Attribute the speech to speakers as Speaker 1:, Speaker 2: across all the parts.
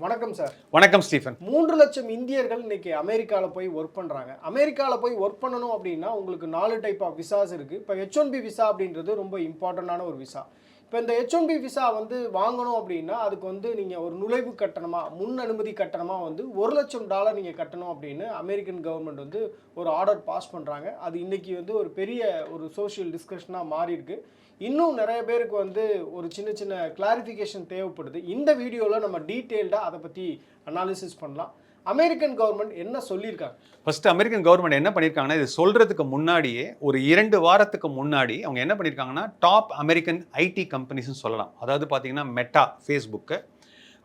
Speaker 1: வணக்கம் சார்
Speaker 2: வணக்கம் ஸ்டீஃபன்.
Speaker 1: மூன்று லட்சம் இந்தியர்கள் இன்னைக்கு அமெரிக்காவில் போய் ஒர்க் பண்ணுறாங்க அமெரிக்காவில் போய் ஒர்க் பண்ணணும் அப்படின்னா உங்களுக்கு நாலு டைப் ஆஃப் விசாஸ் இருக்குது இப்போ ஹெச் ஒன் பி விசா அப்படின்றது ரொம்ப இம்பார்ட்டண்டான ஒரு விசா இப்போ இந்த ஹெச் ஒன் பி விசா வந்து வாங்கணும் அப்படின்னா அதுக்கு வந்து நீங்கள் ஒரு நுழைவு கட்டணமாக முன் அனுமதி கட்டணமாக வந்து ஒரு லட்சம் டாலர் நீங்கள் கட்டணும் அப்படின்னு அமெரிக்கன் கவர்மெண்ட் வந்து ஒரு ஆர்டர் பாஸ் பண்ணுறாங்க அது இன்னைக்கு வந்து ஒரு பெரிய ஒரு சோஷியல் டிஸ்கஷனாக மாறி இருக்கு இன்னும் நிறைய பேருக்கு வந்து ஒரு சின்ன சின்ன கிளாரிஃபிகேஷன் தேவைப்படுது. இந்த வீடியோவில் நம்ம டீட்டெயில்டாக அதை பற்றி அனாலிசிஸ் பண்ணலாம். அமெரிக்கன் கவர்மெண்ட் என்ன சொல்லியிருக்காங்க?
Speaker 2: ஃபர்ஸ்ட் அமெரிக்கன் கவர்மெண்ட் என்ன பண்ணியிருக்காங்கன்னா இது சொல்கிறதுக்கு முன்னாடியே ஒரு இரண்டு வாரத்துக்கு முன்னாடி அவங்க என்ன பண்ணியிருக்காங்கன்னா டாப் அமெரிக்கன் ஐடி கம்பெனிஸ்னு சொல்லலாம். அதாவது பார்த்தீங்கன்னா மெட்டா ஃபேஸ்புக்கு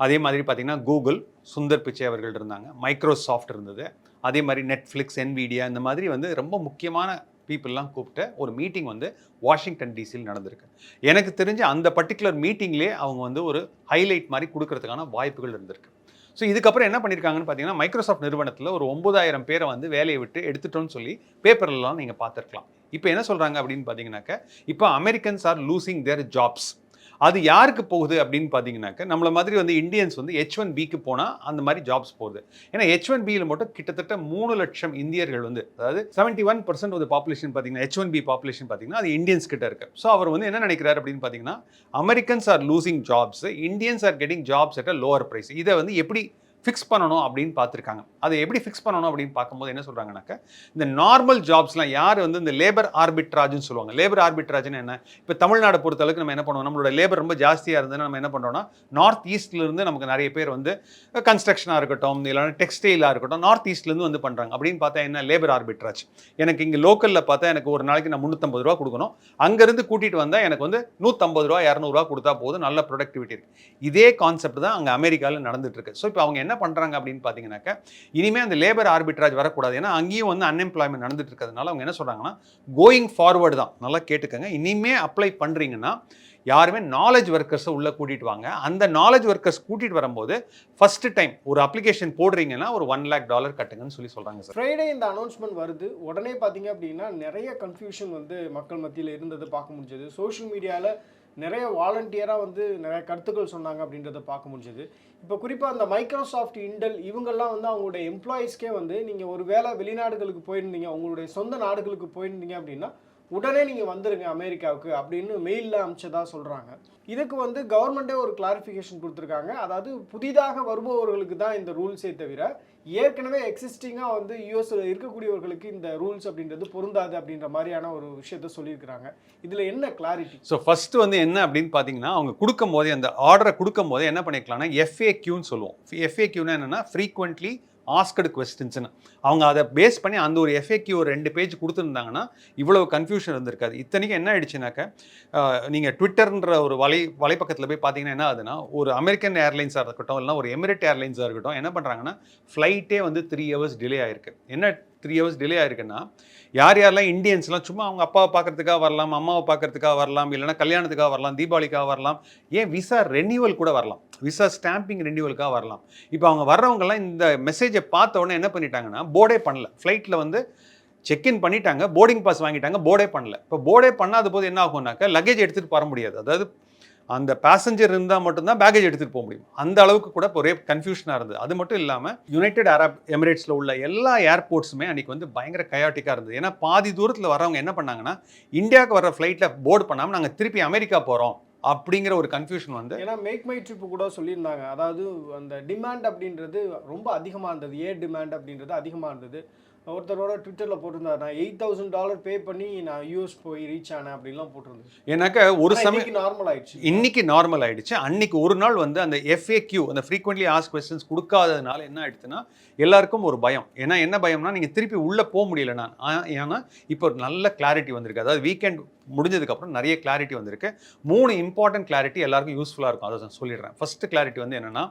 Speaker 2: அதே மாதிரி பார்த்தீங்கன்னா கூகுள் சுந்தர் பிச்சை அவர்கள் இருந்தாங்க. மைக்ரோசாஃப்ட் இருந்தது. அதே மாதிரி நெட்ஃப்ளிக்ஸ் என்விடியா இந்த மாதிரி வந்து ரொம்ப முக்கியமான பீப்புளெலாம் கூப்பிட்ட ஒரு மீட்டிங் வந்து வாஷிங்டன் டிசியில் நடந்திருக்கு. எனக்கு தெரிஞ்ச அந்த பர்டிகுலர் மீட்டிங்லேயே அவங்க வந்து ஒரு ஹைலைட் மாதிரி கொடுக்கறதுக்கான வாய்ப்புகள் இருந்திருக்கு. ஸோ இதுக்கப்புறம் என்ன பண்ணியிருக்காங்கன்னு பார்த்தீங்கன்னா மைக்ரோசாஃப்ட் நிறுவனத்தில் ஒரு ஒன்பதாயிரம் பேரை வந்து வேலையை விட்டு எடுத்துட்டோம்னு சொல்லி பேப்பர்லாம் நீங்கள் பார்த்துருக்கலாம் இப்போ என்ன சொல்கிறாங்க அப்படின்னு பார்த்தீங்கன்னாக்க இப்போ Americans are losing their jobs. அது யாருக்கு போகுது அப்படின்னு பார்த்தீங்கன்னாக்க நம்மளை மாதிரி வந்து இந்தியன்ஸ் வந்து ஹெச் ஒன் பிக்கு போனால் அந்த மாதிரி ஜாப்ஸ் போகுது. ஏன்னா ஹெச் ஒன் பியில் மட்டும் கிட்டத்தட்ட மூணு லட்சம் இந்தியர்கள் வந்து அதாவது செவன்ட்டி ஒன் பர்சன்ட் ஒரு பாப்புலேஷன் பார்த்தீங்கன்னா ஹெச் ஒன் பி பாப்புலேஷன் பார்த்தீங்கன்னா அது இந்தியன்ஸ் கிட்ட இருக்கு. ஸோ அவர் வந்து என்ன நினைக்கிறார் அப்படின்னு பார்த்தீங்கன்னா Americans are losing jobs Indians are getting jobs at a lower price இதை வந்து எப்படி ஃபிக்ஸ் பண்ணணும் அப்படின்னு பார்த்துருக்காங்க. அதை எப்படி ஃபிக்ஸ் பண்ணணும் அப்படின்னு பார்க்கும்போது என்ன சொல்கிறாங்கனாக்கா இந்த நார்மல் ஜாப்ஸ்லாம் யார் வந்து இந்த லேபர் ஆர்பிட்ராஜ்னு சொல்லுவாங்க. லேபர் ஆர்பிட்ராஜ்னு என்ன? இப்போ தமிழ்நாடு பொறுத்தளவுக்கு நம்ம என்ன பண்ணுவோம் நம்மளோட லேபர் ரொம்ப ஜாஸ்தியாக இருந்ததுன்னா நம்ம என்ன பண்ணுறோம்னா நார்த் ஈஸ்ட்லேருந்து நமக்கு நிறைய பேர் வந்து கன்ஸ்ட்ரக்ஷனாக இருக்கட்டும் இல்லைன்னா டெக்ஸ்டைலாக இருக்கட்டும் நார்த் ஈஸ்ட்லேருந்து வந்து பண்ணுறாங்க அப்படின்னு பார்த்தா என்ன? லேபர் ஆர்பிட்ராஜ் எனக்கு இங்கே லோக்கலில் பார்த்தா எனக்கு ஒரு நாளைக்கு நான் முந்நூற்றம்பது ரூபா கொடுக்கணும். அங்கேருந்து கூட்டிகிட்டு வந்தால் எனக்கு வந்து நூற்றம்பது ரூபா இரநூறுவா கொடுத்தா போதும். நல்ல ப்ரொடக்டிவிட்டி இருக்குது இதே கான்செப்ட் தான் அங்கே அமெரிக்காவில் நடந்துட்டு இருக்கு. ஸோ இப்போ அவங்க என்ன பண்ணுறாங்க அப்படின்னு பார்த்தீங்கன்னாக்க இனிமேல் அந்த லேபர் ஆர்பிட்ராஜ் வரக்கூடாது. ஏன்னா அங்கேயும் வந்து அன்எம்ப்ளாய்மெண்ட் நடந்துட்டு இருக்கிறதுனால அவங்க என்ன சொல்கிறாங்கன்னா கோயிங் ஃபார்வர்டு தான். நல்லா கேட்டுக்கோங்க. இனிமே அப்ளை பண்ணுறீங்கன்னா யாருமே நாலேஜ் ஒர்க்கர்ஸை உள்ளே கூட்டிகிட்டு வாங்க. அந்த நாலேஜ் ஒர்க்கர்ஸ் கூட்டிகிட்டு வரும்போது ஃபர்ஸ்ட் டைம் ஒரு அப்ளிகேஷன் போடுறீங்கன்னா ஒரு ஒன் லேக் டாலர் கட்டுங்கன்னு சொல்லி சொல்கிறாங்க சார்
Speaker 1: ஃப்ரைடே இந்த அனௌன்ஸ்மெண்ட் வருது. உடனே பார்த்தீங்க அப்படின்னா நிறைய கன்ஃபியூஷன் வந்து மக்கள் மத்தியில் இருந்தது பார்க்க முடிஞ்சது. சோஷியல் மீடியாவில் நிறைய வாலண்டியராக வந்து நிறைய கருத்துக்கள் சொன்னாங்க அப்படின்றத பார்க்க முடிஞ்சது. இப்போ குறிப்பாக அந்த மைக்ரோசாஃப்ட் இண்டல் இவங்கெல்லாம் வந்து அவங்களுடைய எம்ப்ளாயீஸ்க்கே வந்து நீங்கள் ஒரு வேளை வெளிநாடுகளுக்கு போயிருந்தீங்க உங்களுடைய சொந்த நாடுகளுக்கு போயிருந்தீங்க அப்படின்னா உடனே நீங்கள் வந்துடுங்க அமெரிக்காவுக்கு அப்படின்னு மெயிலில் அமிச்சதாக சொல்கிறாங்க இதுக்கு வந்து கவர்மெண்ட்டே ஒரு கிளாரிஃபிகேஷன் கொடுத்துருக்காங்க. அதாவது புதிதாக வருபவர்களுக்கு தான் இந்த ரூல்ஸே தவிர ஏற்கனவே எக்ஸிஸ்டிங்காக வந்து யூஎஸில் இருக்கக்கூடியவர்களுக்கு இந்த ரூல்ஸ் அப்படின்றது பொருந்தாது அப்படின்ற மாதிரியான ஒரு விஷயத்த சொல்லியிருக்கிறாங்க. இதில் என்ன கிளாரிட்டி
Speaker 2: ஸோ ஃபர்ஸ்ட் வந்து என்ன அப்படின்னு பார்த்தீங்கன்னா அவங்க கொடுக்கும் போதே அந்த ஆர்டரை கொடுக்கும் போதே என்ன பண்ணிக்கலாம்னா எஃப்ஏக்யூன்னு சொல்லுவோம். எஃப்ஏக்யூனா என்னன்னா ஃப்ரீக்வெண்ட்லி ஆஸ்கடு கொஸ்டின்ஸ்னு அவங்க அதை பேஸ் பண்ணி அந்த ஒரு எஃப்ஏக்யூ ஒரு ரெண்டு பேஜ் கொடுத்துருந்தாங்கன்னா இவ்வளோ கன்ஃபியூஷன் இருந்திருக்காது. இத்தனைக்கும் என்ன ஆயிடுச்சுனாக்க நீங்கள் ட்விட்டர்ன்ற ஒரு வலை வலைப்பக்கத்தில் போய் பார்த்தீங்கன்னா என்ன ஆகுதுன்னா ஒரு அமெரிக்கன் ஏர்லைன்ஸாக இருக்கட்டும் இல்லைனா ஒரு எமிரேட் ஏர்லைன்ஸாக இருக்கட்டும் என்ன பண்ணுறாங்கன்னா ஃப்ளைட்டே வந்து த்ரீ ஹவர்ஸ் டிலே ஆயிருக்கு. என்ன த்ரீ ஹவர்ஸ் டிலே ஆயிருக்குன்னா யார் யாரெல்லாம் இந்தியன்ஸ்லாம் சும்மா அவங்க அப்பாவை பார்க்கறதுக்காக வரலாம் அம்மாவை பார்க்கறதுக்காக வரலாம் இல்லைன்னா கல்யாணத்துக்காக வரலாம் தீபாவளிக்காக வரலாம் ஏன் விசா ரெனியூவல் கூட வரலாம். விசா ஸ்டாம்பிங் ரெனியூவலுக்காக வரலாம். இப்போ அவங்க வர்றவங்கலாம் இந்த மெசேஜை பார்த்த உடனே என்ன பண்ணிட்டாங்கன்னா போர்டே பண்ணல. ஃப்ளைட்டில் வந்து செக்இன் பண்ணிட்டாங்க போர்டிங் பாஸ் வாங்கிட்டாங்க போர்டே பண்ணல. இப்போ போர்டே பண்ணாத போது என்ன ஆகும்னாக்க லக்கேஜ் எடுத்துகிட்டு வர முடியாது. அதாவது அந்த பேசஞ்சர் இருந்தால் மட்டும்தான் பேக்கேஜ் எடுத்துகிட்டு போக முடியும். அந்த அளவுக்கு கூட ஒரே கன்ஃபியூஷனாக இருந்தது. அது மட்டும் இல்லாமல் யுனைடெட் அரப் எமிரேட்ஸில் உள்ள எல்லா ஏர்போர்ட்ஸுமே அன்றைக்கி வந்து பயங்கர கயாட்டிக்காக இருந்தது. ஏன்னா பாதி தூரத்தில் வரவங்க என்ன பண்ணாங்கன்னா இந்தியாவுக்கு வர ஃப்ளைட்டில் போர்டு பண்ணாமல் நாங்கள் திருப்பி அமெரிக்கா போகிறோம் அப்படிங்கிற ஒரு கன்ஃபியூஷன் வந்து
Speaker 1: ஏன்னா மேக் மை ட்ரிப்பு கூட சொல்லியிருந்தாங்க. அதாவது அந்த டிமாண்ட் அப்படின்றது ரொம்ப அதிகமாக இருந்தது. ஏர் டிமாண்ட் அப்படின்றது அதிகமாக இருந்தது. ஒருத்தரோட ட்விட்டரில் போட்டிருந்தாரு நான் எயிட் தௌசண்ட் டாலர் பே பண்ணி நான் யூஎஸ் போய் ரீச் ஆனேன் அப்படின்லாம் போட்டிருந்தது
Speaker 2: ஏன்னாக்க ஒரு சமயம்
Speaker 1: நார்மல் ஆயிடுச்சு.
Speaker 2: இன்னைக்கு நார்மல் ஆயிடுச்சு. அன்னைக்கு ஒரு நாள் வந்து அந்த எஃப்ஏக்யூ அந்த ஃப்ரீக்வெண்ட்லி ஆஸ்க் கொஸ்டின்ஸ் கொடுக்காததுனால என்ன ஆயிடுச்சுன்னா எல்லாருக்கும் ஒரு பயம். ஏன்னா என்ன பயம்னா நீங்கள் திருப்பி உள்ளே போக முடியல நான். ஏன்னா இப்போ ஒரு நல்ல கிளாரிட்டி வந்திருக்கு. அதாவது வீக்கெண்ட் முடிஞ்சதுக்கப்புறம் நிறைய கிளாரிட்டி வந்திருக்கு. மூணு இம்பார்ட்டன்ட் கிளாரிட்டி எல்லாருக்கும் யூஸ்ஃபுல்லாக இருக்கும். அதை நான் சொல்லிடுறேன். ஃபர்ஸ்ட் கிளாரிட்டி வந்து என்னென்னா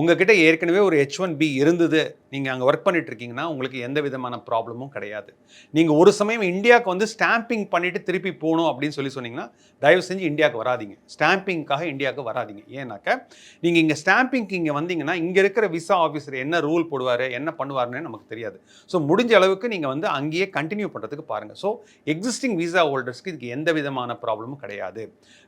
Speaker 2: உங்ககிட்ட ஏற்கனவே ஒரு ஹெச் ஒன் பி இருந்தது. நீங்கள் அங்கே ஒர்க் பண்ணிட்டு இருக்கீங்கன்னா உங்களுக்கு எந்த விதமான ப்ராப்ளமும் கிடையாது. நீங்கள் ஒரு சமயம் இந்தியாவுக்கு வந்து ஸ்டாம்பிங் பண்ணிவிட்டு திருப்பி போகணும் அப்படின்னு சொல்லி சொன்னீங்கன்னா தயவு செஞ்சு இந்தியாவுக்கு வராதீங்க. ஸ்டாம்பிங்காக இந்தியாவுக்கு வராதீங்க. ஏன்னாக்க நீங்கள் இங்கே ஸ்டாம்பிங்க்கு இங்கே வந்தீங்கன்னா இங்கே இருக்கிற விசா ஆஃபீஸர் என்ன ரூல் போடுவார் என்ன பண்ணுவாருன்னு நமக்கு தெரியாது. ஸோ முடிஞ்ச அளவுக்கு நீங்கள் வந்து அங்கேயே கண்டினியூ பண்ணுறதுக்கு பாருங்கள் ஸோ எக்ஸிஸ்டிங் விசா ஹோல்டர்ஸ்க்கு இதுக்கு எந்த விதமான ப்ராப்ளமும் கிடையாது.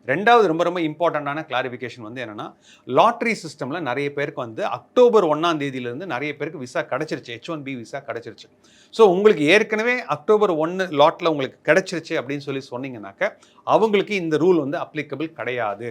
Speaker 2: ரெண்டாவது ரொம்ப ரொம்ப இம்பார்ட்டண்ட்டான கிளாரிஃபிகேஷன் வந்து என்னென்னா லாட்ரி சிஸ்டமில் நிறைய பேர் பேருக்கு வந்து அக்டோபர் ஒன்றாம் தேதியிலேருந்து நிறைய பேருக்கு விசா கிடச்சிருச்சு. ஹெச் ஒன் பி விசா கிடச்சிருச்சு. ஸோ உங்களுக்கு ஏற்கனவே அக்டோபர் ஒன்று லாட்டில் உங்களுக்கு கிடச்சிருச்சு அப்படின்னு சொல்லி சொன்னீங்கன்னாக்க அவங்களுக்கு இந்த ரூல் வந்து அப்ளிகபிள் கிடையாது.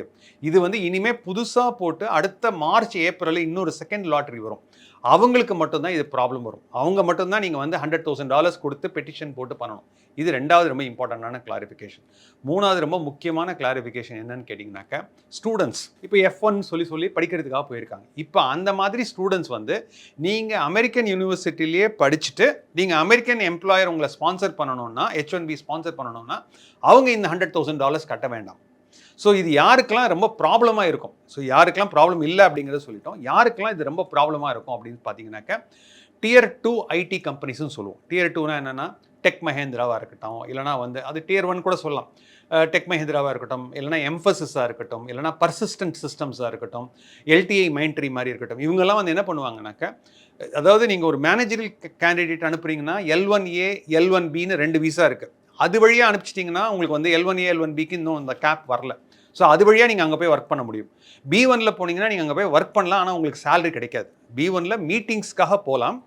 Speaker 2: இது வந்து இனிமேல் புதுசாக போட்டு அடுத்த மார்ச் ஏப்ரலில் இன்னொரு செகண்ட் லாட்ரி வரும். அவங்களுக்கு மட்டும்தான் இது ப்ராப்ளம் வரும். அவங்க மட்டும்தான் நீங்கள் வந்து ஹண்ட்ரட் தௌசண்ட் டாலர்ஸ் கொடுத்து பெட்டிஷன் போட்டு பண்ணணும். இது ரெண்டாவது ரொம்ப இம்பார்ட்டண்டான கிளாரிஃபிகேஷன் மூணாவது ரொம்ப முக்கியமான கிளாரிஃபிகேஷன் என்னன்னு கேட்டிங்கனாக்கா ஸ்டூடெண்ட்ஸ் இப்போ எஃப் ஒன் சொல்லி சொல்லி படிக்கிறதுக்காக போயிருக்காங்க. இப்போ அந்த மாதிரி ஸ்டூடெண்ட்ஸ் வந்து நீங்கள் அமெரிக்கன் யூனிவர்சிட்டிலேயே படிச்சுட்டு நீங்கள் அமெரிக்கன் எம்ப்ளாயர் உங்களை ஸ்பான்சர் பண்ணணும்னா ஹெச் ஒன் பி ஸ்பான்சர் பண்ணணும்னா அவங்க இந்த ஹண்ட்ரட் தௌசண்ட் டாலர்ஸ் கட்ட வேண்டாம். ஸோ இது யாருக்கெல்லாம் ரொம்ப ப்ராப்ளமாக இருக்கும்? ஸோ யாருக்கெல்லாம் ப்ராப்ளம் இல்லை அப்படிங்கிறத சொல்லிட்டோம். யாருக்கெல்லாம் இது ரொம்ப ப்ராப்ளமாக இருக்கும் அப்படின்னு பார்த்தீங்கன்னாக்கா டியர் டூ ஐடி கம்பெனிஸ்னு சொல்லுவோம். டியர் டூனா என்னென்னா டெக் மஹேந்திராவாக இருக்கட்டும் இல்லைனா வந்து அது டியர் ஒன் கூட சொல்லலாம். டெக் மஹேந்திராவாக இருக்கட்டும் இல்லைனா எம்ஃபசிஸாக இருக்கட்டும் இல்லைனா பர்சிஸ்டன்ட் சிஸ்டம்ஸாக இருக்கட்டும் எல்டிஐ மைண்ட்ரி மாதிரி இருக்கட்டும் இவங்கெல்லாம் வந்து என்ன பண்ணுவாங்கனாக்கா அதாவது நீங்கள் ஒரு மேனேஜரில் candidate அனுப்புறீங்கன்னா L one A L one பின்னு ரெண்டு விசா இருக்குது அது வழியாக அனுப்பிச்சிட்டிங்கன்னா உங்களுக்கு வந்து L one A L one பிக்கு இன்னும் அந்த கேப் வரல. ஸோ அது வழியாக நீங்கள் அங்கே போய் ஒர்க் பண்ண முடியும். பி ஒனில் போனீங்கன்னா நீங்கள் அங்கே போய் ஒர்க் பண்ணலாம் ஆனால் உங்களுக்கு சேலரி கிடைக்காது. பி ஒனில் மீட்டிங்ஸ்க்காக போகலாம்.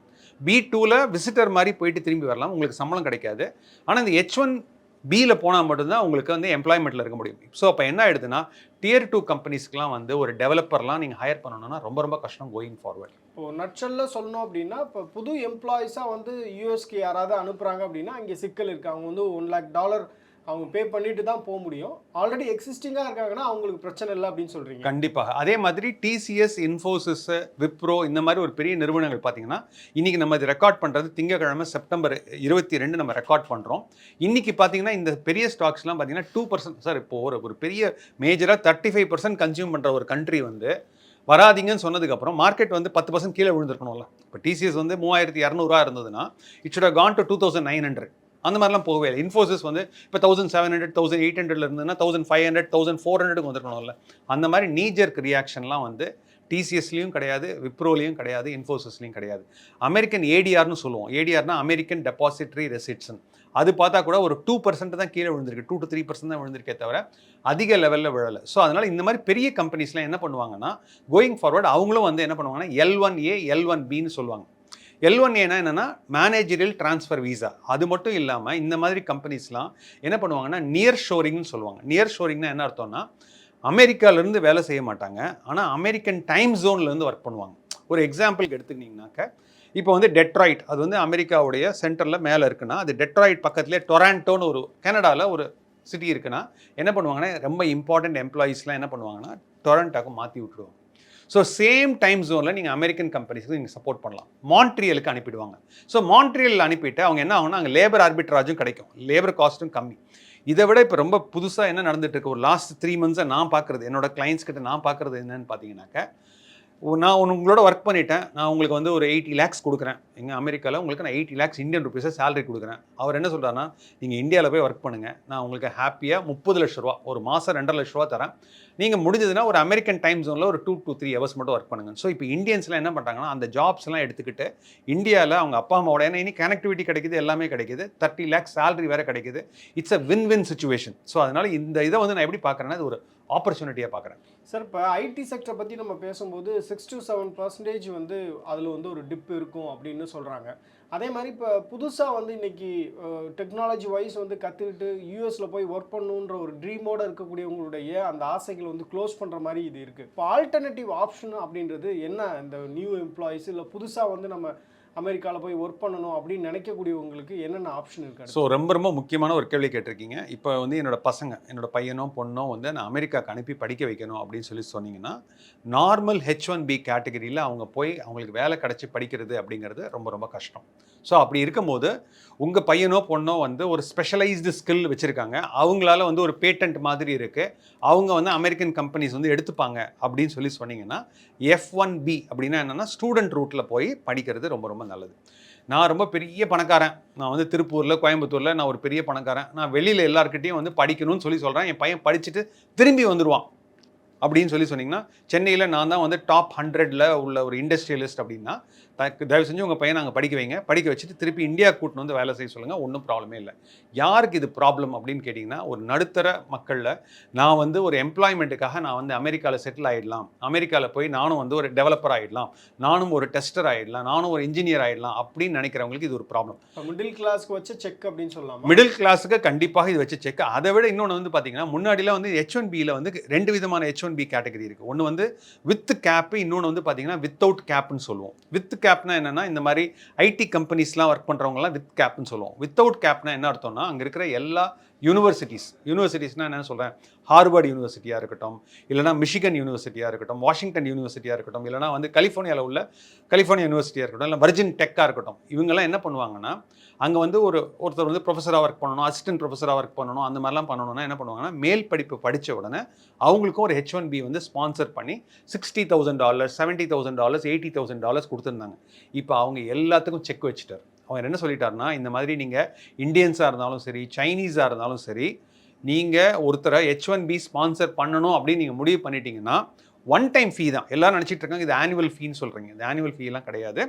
Speaker 2: பி டூவில் விசிட்டர் மாதிரி போயிட்டு திரும்பி வரலாம். உங்களுக்கு சம்பளம் கிடைக்காது. ஆனால் இந்த ஹெச் ஒன் பியில் போனால் மட்டும்தான் உங்களுக்கு வந்து எம்ப்ளாய்மெண்ட்டில் இருக்க முடியும். ஸோ அப்போ என்ன ஆயிடுதுன்னா டியர் டூ கம்பெனிஸ்க்குலாம் வந்து ஒரு டெவலப்பர்லாம் நீங்கள் ஹையர் பண்ணணும்னா ரொம்ப ரொம்ப கஷ்டம் கோயிங் ஃபார்வர்ட்
Speaker 1: இப்போ நட்சல்ல சொல்லணும் அப்படின்னா இப்போ புது எம்ப்ளாயிஸாக வந்து யூஎஸ்கே யாராவது அனுப்புகிறாங்க அப்படின்னா இங்கே சிக்கல் இருக்குது அவங்க வந்து ஒன் லேக் டாலர் அவங்க பே பண்ணிட்டு தான் போக முடியும். ஆல்ரெடி எக்ஸிஸ்டிங்காக இருக்காங்கன்னா அவங்களுக்கு பிரச்சனை இல்லை அப்படின்னு சொல்கிறீங்க
Speaker 2: கண்டிப்பாக. அதே மாதிரி டிசிஎஸ் இன்ஃபோசிஸ் விப்ரோ இந்த மாதிரி ஒரு பெரிய நிறுவனங்கள் பார்த்தீங்கன்னா இன்றைக்கி நம்ம இது ரெக்கார்ட் பண்ணுறது திங்கக்கிழமை செப்டம்பர் இருபத்தி ரெண்டு நம்ம ரெக்கார்ட் பண்ணுறோம் இன்றைக்கி பார்த்தீங்கன்னா இந்த பெரிய ஸ்டாக்ஸ்லாம் பார்த்தீங்கன்னா டூ பர்சன்ட் சார் இப்போ ஒரு ஒரு பெரிய மேஜராக தேர்ட்டி ஃபைவ் பர்சன்ட் கன்சியூம் பண்ணுற ஒரு கண்ட்ரி வந்து வராதீங்கன்னு சொன்னதுக்கப்புறம் மார்க்கெட் வந்து பத்து பர்சன்ட் கீழே விழுந்திருக்கணும்ல. இப்போ டிசிஎஸ் வந்து மூவாயிரத்தி இரநூறுவா இருந்ததுன்னா it should gone to two thousand nine hundred அந்த மாதிரிலாம் போகவே இல்லை. இன்ஃபோசிஸ் வந்து இப்போ thousand seven hundred thousand eight ஹண்ட்ரட்ல இருந்ததுன்னா thousand five hundred thousand four ஹண்ட்ரடுக்கு வந்துருக்கணும்ல. அந்த மாதிரி நீஜர்க் ரியாக்ஷன்லாம் வந்து டிசிஎஸ்லையும் கிடையாது விப்ரோலையும் கிடையாது இன்ஃபோசிஸ்லையும் கிடையாது. அமெரிக்கன் ஏடிஆர்னு சொல்லுவோம். ஏடிஆர்னா அமெரிக்கன் டெபாசிட்ரி ரெசிட்ஸன் அது பார்த்தா கூட ஒரு டூ பர்சன்ட் தான் கீழே விழுந்திருக்கு. டூ டு த்ரீ பர்சன்ட் தான் விழுந்திருக்கே தவிர அதிக லெவலில் விழலை. ஸோ அதனால் இந்த மாதிரி பெரிய கம்பெனிஸ்லாம் என்ன பண்ணுவாங்கன்னா கோயிங் ஃபார்வர்ட் அவங்களும் வந்து என்ன பண்ணுவாங்கன்னா L one A L one பின்னு சொல்லுவாங்க. எல் ஒன் ஏனா என்னென்னா மேனேஜரியல் ட்ரான்ஸ்ஃபர் வீசா அது மட்டும் இல்லாமல் இந்த மாதிரி கம்பெனிஸ்லாம் என்ன பண்ணுவாங்கன்னா நியர் ஷோரிங்னு சொல்லுவாங்க. நியர் ஷோரிங்னா என்ன அர்த்தம்னா அமெரிக்காவிலேருந்து வேலை செய்ய மாட்டாங்க. ஆனால் அமெரிக்கன் டைம் ஜோன்லேருந்து ஒர்க் பண்ணுவாங்க. ஒரு எக்ஸாம்பிளுக்கு எடுத்துக்கிட்டிங்கனாக்க இப்போ வந்து டெட்ராய்ட் அது வந்து அமெரிக்காவுடைய சென்டரில் மேலே இருக்குன்னா அது டெட்ராய்ட் பக்கத்துலேயே டொராண்டோன்னு ஒரு கனடாவில் ஒரு சிட்டி இருக்குன்னா என்ன பண்ணுவாங்கன்னா ரொம்ப இம்பார்ட்டண்ட் எம்ப்ளாயீஸ்லாம் என்ன பண்ணுவாங்கன்னா டொராண்டோக்கு மாற்றி விட்டுருவாங்க. ஸோ சேம் டைம் ஜோனில் நீங்கள் அமெரிக்கன் கம்பெனிஸ்க்கு நீங்கள் சப்போர்ட் பண்ணலாம். மான்ட்ரியலுக்கு அனுப்பிடுவாங்க. ஸோ மான்ட்ரியல் அனுப்பிட்டு அவங்க என்ன ஆகும்னா அங்கே லேபர் ஆர்பிட்ராஜும் கிடைக்கும். லேபர் காஸ்ட்டும் கம்மி. இதை விட இப்போ ரொம்ப புதுசாக என்ன நடந்துட்டு இருக்கு ஒரு லாஸ்ட் த்ரீ மந்த்ஸை நான் பார்க்குறது என்னோட கிளைண்ட்ஸ் கிட்ட நான் பார்க்குறது என்னன்னு பார்த்தீங்கன்னாக்க நான் உங்களோட ஒர்க் பண்ணிட்டேன். நான் உங்களுக்கு வந்து ஒரு எயிட்டி லேக்ஸ் கொடுக்குறேன். எங்கள் அமெரிக்காவில் உங்களுக்கு நான் எயிட்டி லேக்ஸ் இந்தியன் ருபீஸை சேலரி கொடுக்குறேன். அவர் என்ன சொல்கிறாருன்னா நீங்கள் இந்தியாவில் போய் ஒர்க் பண்ணுங்கள் நான் உங்களுக்கு ஹாப்பியாக முப்பது லட்ச ரூபா ஒரு மாதம் ரெண்டரை லட்ச ரூபா தரேன். நீங்கள் முடிஞ்சதுன்னா ஒரு அமெரிக்கன் டைம் ஜோனில் ஒரு டூ டூ த்ரீ ஹவர்ஸ் மட்டும் ஒர்க் பண்ணுங்க. ஸோ இப்போ இந்தியன்ஸ்லாம் என்ன பண்ணுறாங்கன்னா அந்த ஜாப்ஸ்லாம் எடுத்துக்கிட்டு இந்தியாவில் அவங்க அப்பா அம்மாவோட ஏன்னா இனி கனெக்டிவிட்டி கிடைக்குது எல்லாமே கிடைக்குது. தேர்ட்டி லேக்ஸ் சேலரி வேறு கிடைக்குது. It's a win win situation so அதனால் இந்த இதை வந்து நான் எப்படி பார்க்குறேன்னா இது ஒரு ஆப்பர்ச்சுனிட்டியாக பார்க்குறேன்.
Speaker 1: சார் இப்போ ஐடி செக்டரை பற்றி நம்ம பேசும்போது சிக்ஸ் டு செவன் பர்சன்டேஜ் வந்து அதில் வந்து ஒரு டிப் இருக்கும் அப்படின்னு சொல்கிறாங்க அதே மாதிரி இப்போ புதுசாக வந்து இன்னைக்கு டெக்னாலஜி வைஸ் வந்து கற்றுக்கிட்டு யூஎஸில் போய் ஒர்க் பண்ணணுன்ற ஒரு ட்ரீமோடு இருக்கக்கூடியவங்களுடைய அந்த ஆசைகளை வந்து க்ளோஸ் பண்ணுற மாதிரி இது இருக்குது இப்போ ஆல்டர்னேட்டிவ் ஆப்ஷன் அப்படின்றது என்ன? இந்த நியூ எம்ப்ளாயிஸ் இல்லை புதுசாக வந்து நம்ம அமெரிக்காவில் போய் ஒர்க் பண்ணணும் அப்படின்னு நினைக்கக்கூடியவங்களுக்கு என்னென்ன ஆப்ஷன் இருக்குது
Speaker 2: ஸோ ரொம்ப ரொம்ப முக்கியமான ஒரு கேள்வி கேட்டிருக்கீங்க. இப்போ வந்து என்னோட பசங்க என்னோட பையனோ பொண்ணோ வந்து நான் அமெரிக்காவுக்கு அனுப்பி படிக்க வைக்கணும் அப்படின்னு சொல்லி சொன்னீங்கன்னா நார்மல் ஹெச் ஒன் பி கேட்டகரியில் அவங்க போய் அவங்களுக்கு வேலை கிடச்சி படிக்கிறது அப்படிங்கிறது ரொம்ப ரொம்ப கஷ்டம். ஸோ அப்படி இருக்கும்போது உங்கள் பையனோ பொண்ணோ வந்து ஒரு ஸ்பெஷலைஸ்டு ஸ்கில் வச்சுருக்காங்க. அவங்களால வந்து ஒரு பேட்டன்ட் மாதிரி இருக்குது அவங்க வந்து அமெரிக்கன் கம்பெனிஸ் வந்து எடுத்துப்பாங்க அப்படின்னு சொல்லி சொன்னீங்கன்னா எஃப் ஒன் பி அப்படின்னா என்னென்னா ஸ்டூடெண்ட் ரூட்டில் போய் படிக்கிறது ரொம்ப ரொம்ப நல்லது. நான் ரொம்ப பெரிய பணக்காரன். நான் வந்து திருப்பூரில் கோயம்புத்தூரில் நான் ஒரு பெரிய பணக்காரன். நான் வெளியில் எல்லாருக்கிட்டையும் வந்து படிக்கணும்னு சொல்லி சொல்கிறேன் என் பையன் படிச்சுட்டு திரும்பி வந்துடுவான் அப்படின்னு சொல்லி சொன்னீங்கன்னா சென்னையில் நான் தான் வந்து டாப் ஹண்ட்ரட்ல உள்ள ஒரு இண்டஸ்ட்ரியலிஸ்ட் அப்படின்னா தயவு செஞ்சு உங்கள் பையனை அங்கே படிக்க வைங்க. படிக்க வச்சுட்டு திருப்பி இந்தியா கூட்டின்னு வந்து வேலை செய்ய சொல்லுங்கள் ஒன்றும் ப்ராப்ளமே இல்லை. யாருக்கு இது ப்ராப்ளம் அப்படின்னு கேட்டிங்கன்னா ஒரு நடுத்தர மக்களில் நான் வந்து ஒரு எம்ப்ளாய்மெண்ட்டுக்காக நான் வந்து அமெரிக்காவில் செட்டில் ஆகிடலாம் அமெரிக்காவில் போய் நானும் வந்து ஒரு டெவலப்பர் ஆகிடலாம் நானும் ஒரு டெஸ்டர் ஆகிடலாம் நானும் ஒரு இன்ஜினியர் ஆகிடலாம் அப்படின்னு நினைக்கிறவங்களுக்கு இது ஒரு ப்ராப்ளம்
Speaker 1: மிடில் கிளாஸ்க்கு வச்ச செக் அப்படின்னு சொல்லலாமா?
Speaker 2: மிடில் கிளாஸுக்கு கண்டிப்பாக இது வச்சு செக் அதை விட இன்னொன்று வந்து பார்த்தீங்கன்னா முன்னாடிலாம் வந்து ஹெச் ஒன் பியில் வந்து ரெண்டு விதமான ஹெச் ஒன் பி கேட்டகரி இருக்குது ஒன்று வந்து வித் கேப்பு இன்னொன்று வந்து பார்த்தீங்கன்னா வித்தவுட் கேப்னு சொல்லுவோம். வித் கேப்னா என்னென்னா இந்த மாதிரி ஐடி கம்பெனிஸ்லாம் ஒர்க் பண்ணுறவங்கலாம் வித் கேப்னு சொல்லுவோம். வித்தவுட் கேப்னா என்ன அர்த்தம்னா அங்கே இருக்கிற எல்லா யூனிவர்சிட்டிஸ் யூனிவர்சிட்டிஸ்னால் என்ன சொல்கிறேன் ஹார்வர்ட் யூனிவர்சிட்டியாக இருக்கட்டும் இல்லைனா மிஷிகன் யூனிவர்சிட்டியாக இருக்கட்டும் வாஷிங்டன் யூனிவர்சிட்டியாக இருக்கட்டும் இல்லைனா வந்து கலிஃபோர்னியாவில் உள்ள கலிஃபோர்னியா யூனிவர்சிட்டியாக இருக்கட்டும் இல்லை வர்ஜின் டெக்காக இருக்கட்டும். இவங்கெல்லாம் என்ன பண்ணுவாங்கன்னா அங்கே வந்து ஒரு ஒருத்தர் வந்து ப்ரொஃபஸராக ஒர்க் பண்ணணும் அசிஸ்டன்ட் ப்ரொஃபஸராக ஒர்க் பண்ணணும் அந்த மாதிரிலாம் பண்ணணும்னா என்ன பண்ணுவாங்கன்னா மேல் படிப்பு படித்த உடனே அவங்களுக்கும் ஒரு ஹெச் ஒன் பி வந்து ஸ்பான்சர் பண்ணி sixty thousand dollars seventy thousand dollars eighty thousand dollars கொடுத்துருந்தாங்க. இப்போ அவங்க எல்லாத்துக்கும் செக் வச்சுட்டார். அவர் என்ன சொல்லிட்டாருன்னா இந்த மாதிரி நீங்கள் இந்தியன்ஸாக இருந்தாலும் சரி சைனீஸாக இருந்தாலும் சரி நீங்கள் ஒருத்தரை ஹெச் ஒன் பி ஸ்பான்சர் பண்ணணும் அப்படின்னு நீங்கள் முடிவு பண்ணிட்டீங்கன்னா ஒன் டைம் ஃபீ தான். எல்லோரும் நினச்சிட்டு இருக்காங்க இது ஆனுவல் ஃபீன்னு சொல்கிறீங்க இந்த ஆனுவல் ஃபீலாம் கிடையாது.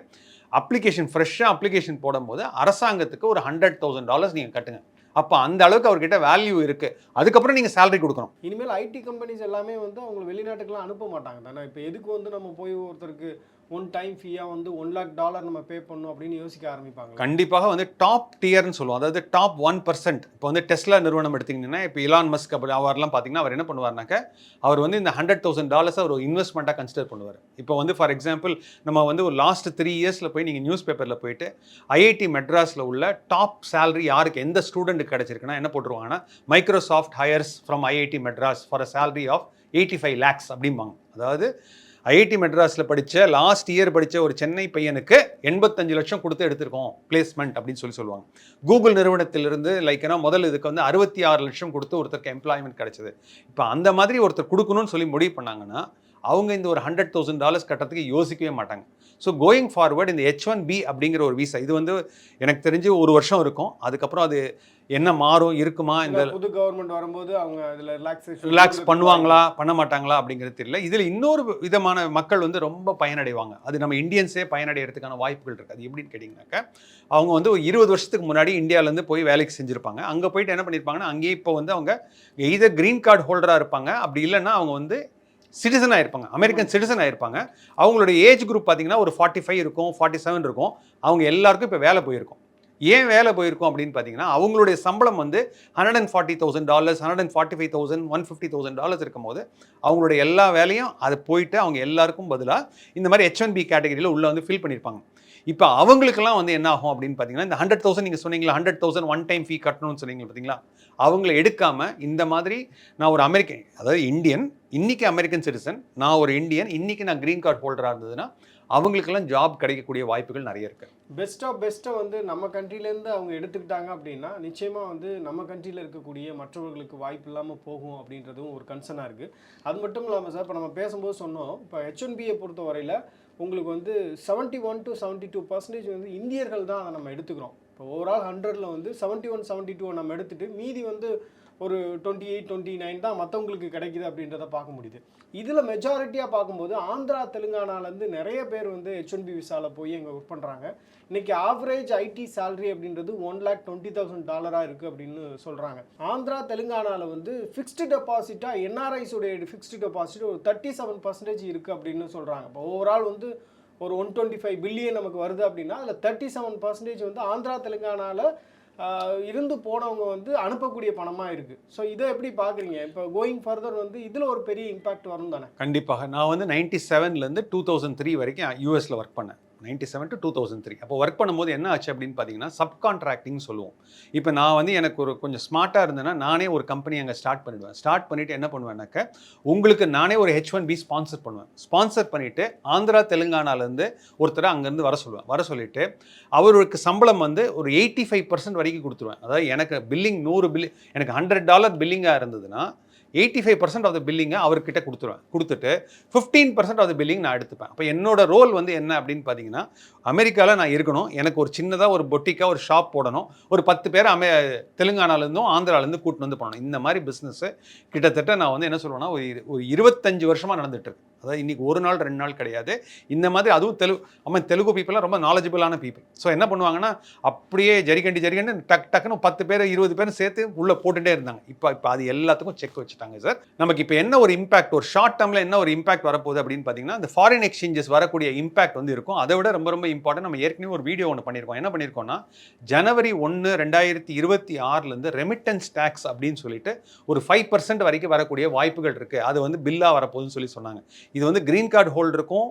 Speaker 2: அப்ளிகேஷன் ஃப்ரெஷ்ஷாக அப்ளிகேஷன் போடும்போது அரசாங்கத்துக்கு ஒரு ஹண்ட்ரட் தௌசண்ட் டாலர்ஸ் நீங்கள் கட்டுங்க. அப்போ அந்த அளவுக்கு அவர்கிட்ட வேல்யூ இருக்குது அதுக்கப்புறம் நீங்கள் சேலரி கொடுக்கணும்.
Speaker 1: இனிமேல் ஐடி கம்பெனிஸ் எல்லாமே வந்து அவங்க வெளிநாட்டுக்கெல்லாம் அனுப்ப மாட்டாங்க தானே? இப்போ எதுக்கு வந்து நம்ம போய் ஒருத்தருக்கு ஒன் டைம் ஃபீயாக வந்து ஒன் லேக் டாலர் நம்ம பே பண்ணணும் அப்படின்னு யோசிக்க ஆரம்பிப்பாங்க.
Speaker 2: கண்டிப்பாக வந்து டாப் டியர்னு சொல்லுவோம். அதாவது டாப் ஒன் பர்சன்ட் இப்போ வந்து டெஸ்லா நிறுவனம் எடுத்திங்கன்னா இப்போ இலான் மஸ்க் அப்படி அவர்லாம் பார்த்தீங்கன்னா அவர் என்ன பண்ணுவார்னாக்க அவர் வந்து இந்த ஹண்ட்ரட் தௌசண்ட் டாலர்ஸை ஒரு இன்வெஸ்ட்மெண்ட்டாக கன்சிடர் பண்ணுவார். இப்போ வந்து ஃபார் எக்ஸாம்பிள் நம்ம வந்து ஒரு லாஸ்ட் த்ரீ இயர்ஸில் போய் நீங்கள் நியூஸ் பேப்பரில் போயிட்டு ஐஐடி மெட்ராஸில் உள்ள டாப் சேலரி யாருக்கு எந்த ஸ்டூடெண்ட்டுக்கு கிடச்சிருக்குன்னா என்ன போட்டுருவாங்கன்னா Microsoft hires from IIT Madras for a salary of eighty five lakhs அப்படிம்பாங்க. அதாவது ஐஐடி மெட்ராஸில் படித்த லாஸ்ட் இயர் படித்த ஒரு சென்னை பையனுக்கு எண்பத்தஞ்சு லட்சம் கொடுத்து எடுத்திருக்கோம் பிளேஸ்மெண்ட் அப்படின்னு சொல்லி சொல்லுவாங்க. கூகுள் நிறுவனத்திலிருந்து லைக் ஏன்னா முதல்ல இதுக்கு வந்து அறுபத்தி ஆறு லட்சம் கொடுத்து ஒருத்தருக்கு எம்ப்ளாய்மெண்ட் கிடைச்சது. இப்போ அந்த மாதிரி ஒருத்தர் கொடுக்கணும்னு சொல்லி முடிவு பண்ணாங்கன்னா அவங்க இந்த ஒரு ஹண்ட்ரட் தௌசண்ட் டாலர்ஸ் கட்டுறதுக்கு யோசிக்கவே மாட்டாங்க. ஸோ கோயிங் ஃபார்வர்ட் இந்த ஹெச் ஒன் பி அப்படிங்கிற ஒரு விசா இது வந்து எனக்கு தெரிஞ்சு ஒரு வருஷம் இருக்கும். அதுக்கப்புறம் அது என்ன மாறும் இருக்குமா இந்த
Speaker 1: புது கவர்மெண்ட் வரும்போது அவங்க இதுல ரிலாக்ஸேஷன்
Speaker 2: ரிலாக்ஸ் பண்ணுவாங்களா பண்ண மாட்டாங்களா அப்படிங்கிறது தெரியல. இதில் இன்னொரு விதமான மக்கள் வந்து ரொம்ப பயனடைவாங்க. அது நம்ம இந்தியன்ஸே பயனடைகிறதுக்கான வாய்ப்புகள் இருக்குது அது எப்படின்னு கேட்டிங்கனாக்கா அவங்க வந்து ஒரு இருபது வருஷத்துக்கு முன்னாடி இந்தியாவிலேருந்து போய் வேலைக்கு செஞ்சுருப்பாங்க. அங்கே போயிட்டு என்ன பண்ணியிருப்பாங்கன்னா அங்கேயே இப்போ வந்து அவங்க எய்தர் க்ரீன் கார்டு ஹோல்டராக இருப்பாங்க. அப்படி இல்லைன்னா அவங்க வந்து சிட்டிசன் ஆயிருப்பாங்க. அமெரிக்கன் சிட்டிசன் ஆயிருப்பாங்க. அவங்களுடைய ஏஜ் குரூப் பார்த்தீங்கன்னா ஒரு ஃபார்ட்டி ஃபைவ் இருக்கும் ஃபார்ட்டி செவன் இருக்கும். அவங்க எல்லாருக்கும் இப்போ வேலை போயிருக்கும். ஏன் வேலை போயிருக்கும் அப்படின்னு பார்த்தீங்கன்னா அவங்களுடைய சம்பளம் வந்து hundred and forty thousand dollars hundred and forty five thousand one fifty thousand dollars இருக்கும்போது அவங்களுடைய எல்லா வேலையும் அது போயிட்டு அவங்க எல்லாருக்கும் பதிலாக இந்த மாதிரி ஹெச் ஒன் பி கேட்டகரியில் உள்ள வந்து ஃபில் பண்ணியிருப்பாங்க. இப்போ அவங்களுக்கெல்லாம் வந்து என்ன ஆகும் அப்படின்னு பார்த்தீங்கன்னா இந்த ஹண்ட்ரட் தௌசண்ட் நீங்கள் சொன்னீங்களா hundred thousand one time fee கட்டணும்னு சொன்னீங்க பார்த்தீங்களா அவங்கள எடுக்காமல் இந்த மாதிரி நான் ஒரு அமெரிக்கன் அதாவது இந்தியன் இன்னைக்கு அமெரிக்கன் சிட்டிசன் நான் ஒரு இந்தியன் இன்னைக்கு நான் க்ரீன் கார்டு ஹோல்டராக இருந்ததுன்னா அவங்களுக்கெல்லாம் ஜாப் கிடைக்கக்கூடிய வாய்ப்புகள் நிறைய இருக்குது
Speaker 1: பெஸ்ட் ஆஃப் பெஸ்ட்டை வந்து நம்ம கண்ட்ரிலேருந்து அவங்க எடுத்துக்கிட்டாங்க அப்படின்னா நிச்சயமாக வந்து நம்ம கண்ட்ரியில் இருக்கக்கூடிய மற்றவர்களுக்கு வாய்ப்பு இல்லாமல் போகும் அப்படின்றதும் ஒரு கன்சர்னாக இருக்குது அது மட்டும் இல்லாமல் சார் இப்போ நம்ம பேசும்போது சொன்னோம் இப்போ ஹெச்ஒன்பியை பொறுத்த வரையில் உங்களுக்கு வந்து seventy one to seventy two percentage வந்து இந்தியர்கள் தான் அதை நம்ம எடுத்துக்கிறோம். இப்போ ஓவரால் ஹண்ட்ரடில் வந்து செவன்ட்டி ஒன் செவன்ட்டி டூ நம்ம எடுத்துகிட்டு மீதி வந்து ஒரு டுவெண்ட்டி எயிட் டுவெண்ட்டி நைன் தான் மற்றவங்களுக்கு கிடைக்குது அப்படின்றத பார்க்க முடியுது. இதில் மெஜாரிட்டியாக பார்க்கும்போது ஆந்திரா தெலுங்கானாலேருந்து நிறைய பேர் வந்து ஹெச் ஒன் பி விசாவில் போய் அங்கே ஒர்க் பண்ணுறாங்க இன்றைக்கி ஆவரேஜ் ஐடி சேலரி அப்படின்றது ஒன் லேக் டுவெண்ட்டி தௌசண்ட் டாலராக இருக்குது அப்படின்னு சொல்கிறாங்க ஆந்திரா தெலுங்கானாவில் வந்து ஃபிக்ஸ்டு டெபாசிட்டாக என்ஆர்ஐஸுடைய ஃபிக்ஸ்டு டெபாசிட் ஒரு தேர்ட்டி செவன் பர்சன்டேஜ் இருக்குது அப்படின்னு சொல்கிறாங்க இப்போ ஓவரால் வந்து ஒரு ஒன் டுவெண்ட்டி ஃபைவ் பில்லியன் நமக்கு வருது அப்படின்னா அதில் தேர்ட்டி செவன் பர்சன்டேஜ் வந்து ஆந்திரா தெலுங்கானாவில் இருந்து போனவங்க வந்து அனுப்பக்கூடிய பணமாக இருக்குது ஸோ இதை எப்படி பார்க்குறீங்க இப்போ கோயிங் ஃபர்தர் வந்து இதில் ஒரு பெரிய இம்பாக்ட் வரும் தானே
Speaker 2: கண்டிப்பாக. நான் வந்து நைன்டி செவன்லேருந்து டூ தௌசண்ட் த்ரீ வரைக்கும் யூஎஸில் ஒர்க் பண்ணேன். Ninety seven to two thousand three அப்போ ஒர்க் பண்ணும்போது என்ன ஆச்சு அப்படின்னு பார்த்தீங்கன்னா சப்கான்ட்ராக்டிங் சொல்லுவோம். இப்போ நான் வந்து எனக்கு ஒரு கொஞ்சம் ஸ்மார்ட்டாக இருந்தேன்னா நானே ஒரு கம்பெனி அங்கே ஸ்டார்ட் பண்ணிடுவேன். ஸ்டார்ட் பண்ணிவிட்டு என்ன பண்ணுவேன்னாக்க உங்களுக்கு நானே ஒரு ஹெச் ஒன் பி ஸ்பான்சர் பண்ணுவேன். ஸ்பான்சர் பண்ணிவிட்டு ஆந்திரா தெலுங்கானாலேருந்து ஒருத்தரை அங்கேருந்து வர சொல்லுவேன். வர சொல்லிட்டு அவருக்கு சம்பளம் வந்து ஒரு எயிட்டி ஃபைவ் பர்சன்ட் வரைக்கும் கொடுத்துருவேன். அதாவது எனக்கு பில்லிங் நூறு பில்லி எனக்கு ஹண்ட்ரட் டாலர் பில்லிங்காக இருந்ததுன்னா eighty five percent of the பில்லிங்கை அவர்கிட்ட கொடுத்துருவேன். கொடுத்துட்டு fifteen percent of the billing நான் எடுத்துப்பேன். அப்போ என்னோட ரோல் வந்து என்ன அப்படின்னு பார்த்தீங்கன்னா அமெரிக்காவில் நான் இருக்கணும். எனக்கு ஒரு சின்னதாக ஒரு பொட்டிக்காக ஒரு ஷாப் போடணும். ஒரு பத்து பேர் அமே தெலுங்கானாலேருந்தும் ஆந்திராலேருந்து கூட்டின்னு வந்து பண்ணணும் இந்த மாதிரி பிஸ்னஸ்ஸு கிட்டத்தட்ட நான் வந்து என்ன சொல்லுவேன்னா ஒரு ஒரு இருபத்தஞ்சு வருஷமாக நடந்துட்டு அதாவது இன்றைக்கி ஒரு நாள் ரெண்டு நாள் கிடையாது. இந்த மாதிரி அதுவும் தெலுங்கு ஆமாம் தெலுங்கு பீப்புளாக ரொம்ப நாலேஜபிளான பீப்புள் ஸோ என்ன பண்ணுவாங்கன்னா அப்படியே ஜரிகண்டி ஜரிகண்டி டக் டக்குன்னு பத்து பேர் இருபது பேரும் சேர்த்து உள்ளே போட்டுகிட்டே இருந்தாங்க. இப்போ இப்போ அது எல்லாத்துக்கும் செக் வச்சுட்டாங்க சார் நமக்கு இப்போ என்ன ஒரு இம்பாக்ட் ஒரு ஷார்ட் டேர்மில் என்ன ஒரு இம்பாக்ட் வரப்போகுது அப்படின்னு பார்த்தீங்கன்னா இந்த ஃபாரின் எக்ஸ்சேஞ்சஸ் வரக்கூடிய இம்பாக்ட் வந்து இருக்கும். அதை விட ரொம்ப ரொம்ப இம்பார்ட்டன்ட் நம்ம ஏற்கனவே ஒரு வீடியோ ஒன்று பண்ணியிருக்கோம். என்ன பண்ணியிருக்கோம்னா ஜனவரி ஒன்று ரெண்டாயிரத்தி இருபத்தி ஆறுலேருந்து ரெமிட்டன்ஸ் டேக்ஸ் அப்படின்னு சொல்லிட்டு ஒரு ஃபைவ் பர்சன்ட் வரைக்கும் வரக்கூடிய வாய்ப்புகள் இருக்குது அது வந்து பில்லாக வரப்போகுதுன்னு சொல்லி சொன்னாங்க. இது வந்து கிரீன் கார்டு ஹோல்டருக்கும்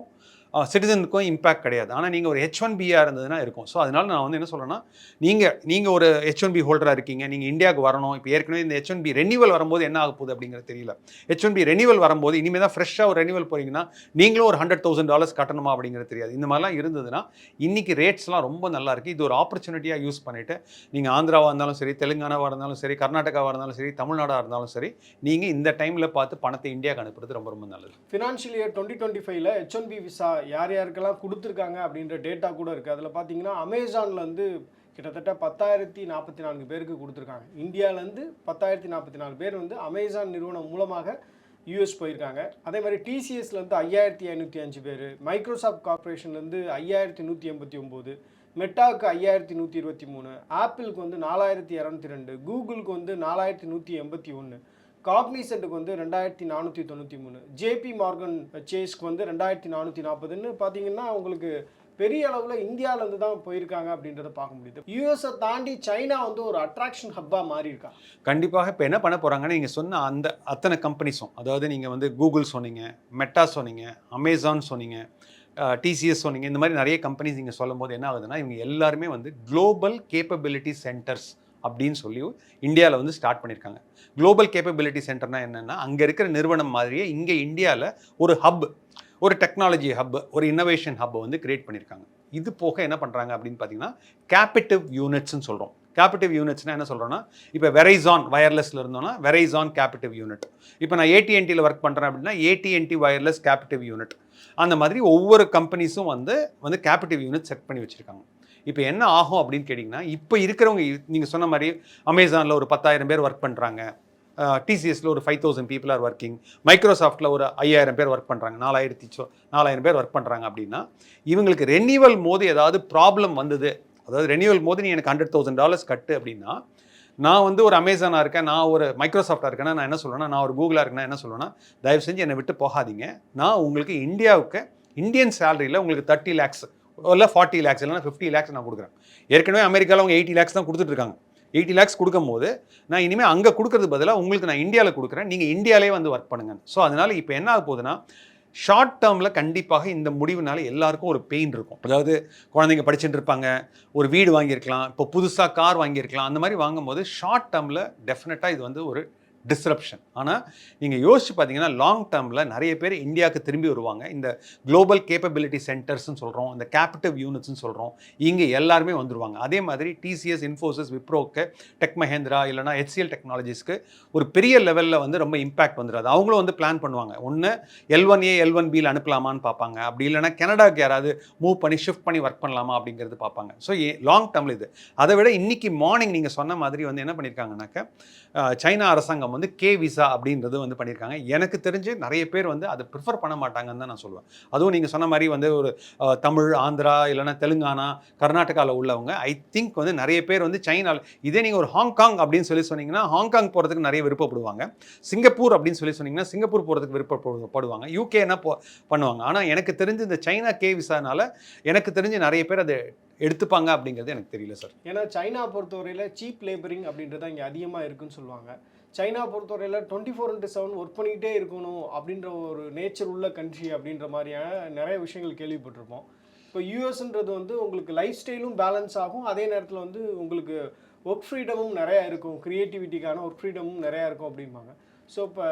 Speaker 2: சிட்டிசனுக்கும் இம்பாக்ட் கிடையாது. ஆனால் நீங்கள் ஒரு ஹெச் ஒன் பியாக இருந்ததுன்னா இருக்கும். ஸோ அதனால நான் வந்து என்ன சொல்கிறேன்னா நீங்கள் நீங்கள் ஒரு ஹெச் ஒன் பி ஹோல்டராக இருக்கீங்க. நீங்கள் இந்தியாவுக்கு வரணும். இப்போ ஏற்கனவே இந்த ஹெச் ஒன் பி ரெனியூவல் வரும்போது என்ன ஆக போகுது அப்படிங்கிறது தெரியல. ஹெச் ஒன் பி ரெனியூவல் வரும்போது இனிமேல் தான் ஃப்ரெஷ்ஷாக ஒரு ரெனிவல் போகிறீங்கன்னா நீங்களும் ஒரு ஹண்ட்ரட் தௌசண்ட் டாலர்ஸ் கட்டணுமா அப்படிங்கிறது தெரியாது. இந்த மாதிரிலாம் இருந்ததுன்னா இன்றைக்கி ரேட்ஸ்லாம் ரொம்ப நல்லா இருக்குது இது ஒரு ஆப்பர்ச்சுனிட்டியாக யூஸ் பண்ணிவிட்டு நீங்கள் ஆந்திராவாக இருந்தாலும் சரி தெலுங்கானாவாக இருந்தாலும் சரி கர்நாடகாவாக இருந்தாலும் சரி தமிழ்நாடாக இருந்தாலும் சரி நீங்கள் இந்த டைமில் பார்த்து பணத்தை இந்தியாவுக்கு அனுப்புறது ரொம்ப ரொம்ப நல்லது.
Speaker 1: ஃபினான்ஷியல் இயர் டுவெண்ட்டி டுவெண்ட்டி ஃபைவ்ல ஹெச் ஒன் பி விசா யார் யாருக்கெல்லாம் கொடுத்துருக்காங்க அப்படின்ற டேட்டா கூட இருக்குது அதில் பார்த்தீங்கன்னா அமேசானில் வந்து கிட்டத்தட்ட பத்தாயிரத்தி நாற்பத்தி நான்கு பேருக்கு கொடுத்துருக்காங்க. இந்தியாவிலேருந்து பத்தாயிரத்தி நாற்பத்தி நாலு பேர் வந்து அமேசான் நிறுவனம் மூலமாக யூஎஸ் போயிருக்காங்க. அதே மாதிரி டிசிஎஸ்லேருந்து ஐயாயிரத்தி ஐநூற்றி அஞ்சு பேர் மைக்ரோசாஃப்ட் கார்பரேஷன்லேருந்து ஐயாயிரத்தி நூற்றி எண்பத்தி ஒம்பது மெட்டாவுக்கு ஐயாயிரத்தி நூற்றி இருபத்தி மூணு ஆப்பிளுக்கு வந்து நாலாயிரத்தி இரநூத்தி ரெண்டு கூகுளுக்கு வந்து நாலாயிரத்தி நூற்றி எண்பத்தி ஒன்று காக்னிசென்ட்டுக்கு வந்து ரெண்டாயிரத்தி நானூற்றி தொண்ணூற்றி மூணு. ஜேபி மார்கன் சேஸ்க்கு வந்து ரெண்டாயிரத்தி நானூற்றி நாற்பதுன்னு பார்த்தீங்கன்னா உங்களுக்கு பெரிய அளவில் இந்தியாவிலேருந்து தான் போயிருக்காங்க அப்படின்றத பார்க்க முடியுது. யூஎஸை தாண்டி சைனா வந்து ஒரு அட்ராக்ஷன் ஹப்பாக மாறி இருக்கா
Speaker 2: கண்டிப்பாக இப்போ என்ன பண்ண போகிறாங்கன்னா நீங்கள் சொன்ன அந்த அத்தனை கம்பெனிஸும் அதாவது நீங்கள் வந்து கூகுள் சொன்னீங்க மெட்டா சொன்னீங்க அமேசான் சொன்னீங்க டிசிஎஸ் சொன்னீங்க இந்த மாதிரி நிறைய கம்பெனிஸ் நீங்கள் சொல்லும் போது என்ன ஆகுதுன்னா இவங்க எல்லாருமே வந்து குளோபல் கேப்பபிலிட்டி சென்டர்ஸ் அப்படின்னு சொல்லி இந்தியாவில் வந்து ஸ்டார்ட் பண்ணியிருக்காங்க குளோபல் கேப்பபிலிட்டி சென்டர்னா என்னென்னா அங்கே இருக்கிற நிறுவனம் மாதிரியே இங்கே இந்தியாவில் ஒரு ஹப் ஒரு டெக்னாலஜி ஹப் ஒரு இன்னோவேஷன் ஹப்பை வந்து கிரியேட் பண்ணியிருக்காங்க இது போக என்ன பண்ணுறாங்க அப்படின்னு பார்த்தீங்கன்னா கேபிட்டிவ் யூனிட்ஸ்னு சொல்கிறோம் கேபிட்டிவ் யூனிட்ஸ்னால் என்ன சொல்கிறோன்னா இப்போ வெரைசான் வயர்லெஸில் இருந்தோம்னா வெரைசான் கேபிட்டிவ் யூனிட் இப்போ நான் ஏடிஎன்டியில் ஒர்க் பண்ணுறேன் அப்படின்னா ஏடிஎன்டி வயர்லெஸ் கேபிட்டிவ் யூனிட் அந்த மாதிரி ஒவ்வொரு கம்பெனிஸும் வந்து வந்து கேபிட்டிவ் யூனிட் செட் பண்ணி வச்சுருக்காங்க. இப்போ என்ன ஆகும் அப்படின்னு கேட்டிங்கன்னா இப்போ இருக்கிறவங்க நீங்கள் சொன்ன மாதிரி அமேசானில் ஒரு பத்தாயிரம் பேர் ஒர்க் பண்ணுறாங்க டிசிஎஸ்ல ஒரு five thousand people are working மைக்ரோசாஃப்ட்டில் ஒரு ஐயாயிரம் பேர் ஒர்க் பண்ணுறாங்க நாலாயிரத்தி சோ நாலாயிரம் பேர் ஒர்க் பண்ணுறாங்க அப்படின்னா இவங்களுக்கு ரெனியூவல் போது ஏதாவது ப்ராப்ளம் வந்தது. அதாவது ரெனிவல் போது நீ எனக்கு ஹண்ட்ரட் தௌசண்ட் டாலர்ஸ் கட்டு அப்படின்னா நான் வந்து ஒரு அமேசானாக இருக்கேன் நான் ஒரு மைக்ரோசாஃப்டாக இருக்கேன்னா நான் என்ன சொல்லுவேன்னா நான் ஒரு கூகுளாக இருக்கேன்னா என்ன சொல்லுவேன்னா தயவு செஞ்சு என்னை விட்டு போகாதீங்க. நான் உங்களுக்கு இந்தியாவுக்கு இந்தியன் சேலரியில் உங்களுக்கு தேர்ட்டி லேக்ஸ் இல்லை ஃபார்ட்டி லேக்ஸ் இல்லைனா ஃபிஃப்டி லேக்ஸ் நான் கொடுக்குறேன். ஏற்கனவே அமெரிக்காவில் அவங்க எயிட்டி லேக்ஸ் தான் கொடுத்துட்ருக்காங்க. எயிட்டி லேக்ஸ் கொடுக்கும்போது நான் இனிமேல் அங்கே கொடுக்கறது பதிலாக உங்களுக்கு நான் இந்தியாவில் கொடுக்குறேன். நீங்கள் இந்தியாவிலே வந்து ஒர்க் பண்ணுங்க ஸோ அதனால் இப்போ என்ன ஆக போகுதுன்னா ஷார்ட் டேர்மில் கண்டிப்பாக இந்த முடிவுனால எல்லாருக்கும் ஒரு பெயின் இருக்கும். அதாவது குழந்தைங்க படிச்சுட்டு இருப்பாங்க ஒரு வீடு வாங்கியிருக்கலாம் இப்போ புதுசாக கார் வாங்கியிருக்கலாம் அந்த மாதிரி வாங்கும்போது ஷார்ட் டேர்மில் டெஃபினட்டாக இது வந்து ஒரு டிஸ்ரப்ஷன் ஆனால் நீங்கள் யோசிச்சு பார்த்தீங்கன்னா லாங் டேர்மில் நிறைய பேர் இந்தியாவுக்கு திரும்பி வருவாங்க. இந்த குளோபல் கேப்பபிலிட்டி சென்டர்ஸ்னு சொல்கிறோம் இந்த கேபிட்டிவ் யூனிட்ஸ்னு சொல்கிறோம் இங்கே எல்லாருமே வந்துருவாங்க. அதே மாதிரி டிசிஎஸ் இன்ஃபோசிஸ் விப்ரோக்கு டெக் மஹேந்திரா இல்லைனா ஹெச்சிஎல் டெக்னாலஜிஸ்க்கு ஒரு பெரிய லெவலில் வந்து ரொம்ப இம்பாக்ட் வந்துடாது அவங்களும் வந்து பிளான் பண்ணுவாங்க. ஒன்று L one A L one பியில் அனுப்பலாமான்னு பார்ப்பாங்க அப்படி இல்லைனா கனடாவுக்கு யாராவது மூவ் பண்ணி ஷிஃப்ட் பண்ணி ஒர்க் பண்ணலாமா அப்படிங்கிறது பார்ப்பாங்க ஸோ லாங் டேர்மில் இது. அதை விட இன்றைக்கி மார்னிங் நீங்கள் சொன்ன மாதிரி வந்து என்ன பண்ணியிருக்காங்கனாக்க சைனா அரசாங்கம் வந்து கே விசா அப்படின்றது வந்து பண்ணியிருக்காங்க. எனக்கு தெரிஞ்சு நிறைய பேர் வந்து அதை ப்ரிஃபர் பண்ண மாட்டாங்கன்னு தான் நான் சொல்லுவேன். அதுவும் நீங்கள் சொன்ன மாதிரி வந்து ஒரு தமிழ் ஆந்திரா இல்லைன்னா தெலுங்கானா கர்நாடகாவில் உள்ளவங்க ஐ திங்க் வந்து நிறைய பேர் வந்து சைனாவில் இதே நீங்கள் ஒரு ஹாங்காங் அப்படின்னு சொல்லி சொன்னீங்கன்னா ஹாங்காங் போகிறதுக்கு நிறைய விருப்பப்படுவாங்க. சிங்கப்பூர் அப்படின்னு சொல்லி சொன்னீங்கன்னா சிங்கப்பூர் போகிறதுக்கு விருப்பப்படுவாங்க. யூகே என்ன பண்ணுவாங்க. ஆனால் எனக்கு தெரிஞ்சு இந்த சைனா கே விசானால எனக்கு தெரிஞ்சு நிறைய பேர் அதை எடுத்துப்பாங்க அப்படிங்கிறது எனக்கு தெரியல சார்.
Speaker 1: ஏன்னா சைனா பொறுத்தவரையில் சீப் லேபரிங் அப்படின்றது இங்கே அதிகமாக இருக்குன்னு சொல்லுவாங்க. சைனா பொறுத்தவரையில் twenty four into seven work பண்ணிக்கிட்டே இருக்கணும் அப்படின்ற ஒரு நேச்சர் உள்ள கண்ட்ரி அப்படின்ற மாதிரியான நிறைய விஷயங்கள் கேள்விப்பட்டிருப்போம். இப்போ யூஎஸ்ன்றது வந்து உங்களுக்கு லைஃப் ஸ்டைலும் பேலன்ஸ் ஆகும். அதே நேரத்தில் வந்து உங்களுக்கு ஒர்க் ஃப்ரீடமும் நிறையா இருக்கும். க்ரியேட்டிவிட்டிக்கான ஒர்க் ஃப்ரீடமும் நிறையா இருக்கும் அப்படிம்பாங்க. ஸோ இப்போ